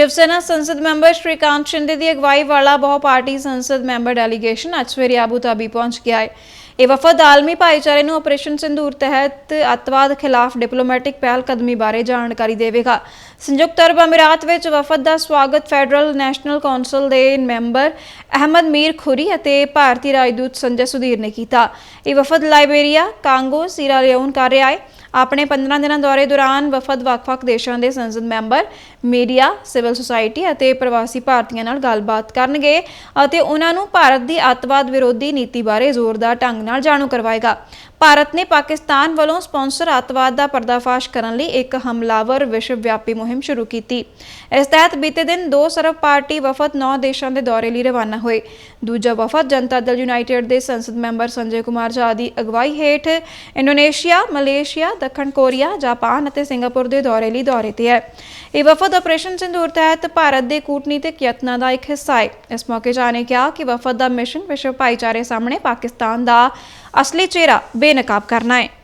ਸ਼ਿਵ ਸੈਨਾ ਸੰਸਦ ਮੈਂਬਰ ਸ਼੍ਰੀਕਾਂਤ ਸ਼ਿੰਦੇ ਦੀ ਅਗਵਾਈ ਵਾਲਾ ਬਹੁ ਪਾਰਟੀ ਸੰਸਦ ਮੈਂਬਰ ਡੈਲੀਗੇਸ਼ਨ ਅੱਜ ਸਵੇਰੇ ਆਬੂ ਧਾਬੀ ਪਹੁੰਚ ਗਿਆ ਹੈ। ਇਹ ਵਫਦ ਆਲਮੀ ਭਾਈਚਾਰੇ ਨੂੰ ਆਪਰੇਸ਼ਨ ਸਿੰਦੂਰ ਤਹਿਤ ਅੱਤਵਾਦ ਖਿਲਾਫ ਡਿਪਲੋਮੈਟਿਕ ਪਹਿਲ ਕਦਮੀ ਬਾਰੇ ਜਾਣਕਾਰੀ ਦੇਵੇਗਾ। ਸੰਯੁਕਤ ਅਰਬ ਅਮੀਰਾਤ ਵਿੱਚ ਵਫਦ ਦਾ ਸਵਾਗਤ ਫੈਡਰਲ ਨੈਸ਼ਨਲ ਕੌਂਸਲ ਦੇ ਮੈਂਬਰ ਅਹਿਮਦ ਮੀਰ ਖੁਰੀ ਅਤੇ ਭਾਰਤੀ ਰਾਜਦੂਤ ਸੰਜੇ ਸੁਧੀਰ ਨੇ ਕੀਤਾ। ਇਹ ਵਫਦ ਲਾਇਬੇਰੀਆ, ਕਾਂਗੋ ਸੀਰਾ ਲਿਓਨ ਕਰ ਰਿਹਾ ਹੈ। ਆਪਣੇ 15 ਦਿਨਾਂ ਦੌਰੇ ਦੌਰਾਨ ਵਫਦ ਵੱਖ-ਵੱਖ ਦੇਸ਼ਾਂ ਦੇ ਸੰਸਦ ਮੈਂਬਰ, ਮੀਡੀਆ, ਸਿਵਲ ਸੁਸਾਇਟੀ ਅਤੇ ਪ੍ਰਵਾਸੀ ਭਾਰਤੀਆਂ ਨਾਲ ਗੱਲਬਾਤ ਕਰਨਗੇ ਅਤੇ ਉਹਨਾਂ ਨੂੰ ਭਾਰਤ ਦੀ ਅੱਤਵਾਦ ਵਿਰੋਧੀ ਨੀਤੀ ਬਾਰੇ ਜ਼ੋਰਦਾਰ ਢੰਗ ਨਾਲ ਜਾਣੂ ਕਰਵਾਏਗਾ। ਭਾਰਤ ਨੇ ਪਾਕਿਸਤਾਨ ਵੱਲੋਂ ਸਪਾਂਸਰ ਅੱਤਵਾਦ ਦਾ ਪਰਦਾਫਾਸ਼ ਕਰਨ ਲਈ ਇੱਕ ਹਮਲਾਵਰ ਵਿਸ਼ਵ ਵਿਆਪੀ ਮੁਹਿੰਮ ਸ਼ੁਰੂ ਕੀਤੀ। ਇਸ ਤਹਿਤ ਬੀਤੇ ਦਿਨ ਦੋ ਸਰਬ ਪਾਰਟੀ ਵਫਦ 9 ਦੇਸ਼ਾਂ ਦੇ ਦੌਰੇ ਲਈ ਰਵਾਨਾ ਹੋਏ। ਦੂਜਾ ਵਫਦ ਜਨਤਾ ਦਲ ਯੂਨਾਈਟਿਡ ਦੇ ਸੰਸਦ ਮੈਂਬਰ ਸੰਜੇ ਕੁਮਾਰ ਝਾ ਦੀ ਅਗਵਾਈ ਹੇਠ ਇੰਡੋਨੇਸ਼ੀਆ, ਮਲੇਸ਼ੀਆ ਦੱਖਣ ਕੋਰੀਆ, ਜਾਪਾਨ ਅਤੇ ਸਿੰਗਾਪੁਰ ਦੇ ਦੌਰੇ ਲਈ ਦੌਰੇ ਤੇ ਹੈ। ਇਹ ਵਫਦ ਆਪਰੇਸ਼ਨ ਸਿੰਦੂਰ ਤਹਿਤ ਭਾਰਤ ਦੇ ਕੂਟਨੀਤਿਕ ਯਤਨਾਂ ਦਾ ਇੱਕ ਹਿੱਸਾ ਹੈ। ਇਸ ਮੌਕੇ ਝਾ ਨੇ ਕਿਹਾ ਕਿ ਵਫਦ ਦਾ ਮਿਸ਼ਨ ਵਿਸ਼ਵ ਭਾਈਚਾਰੇ ਸਾਹਮਣੇ ਪਾਕਿਸਤਾਨ ਦਾ ਅਸਲੀ ਚਿਹਰਾ ਬੇਨਕਾਬ ਕਰਨਾ ਹੈ।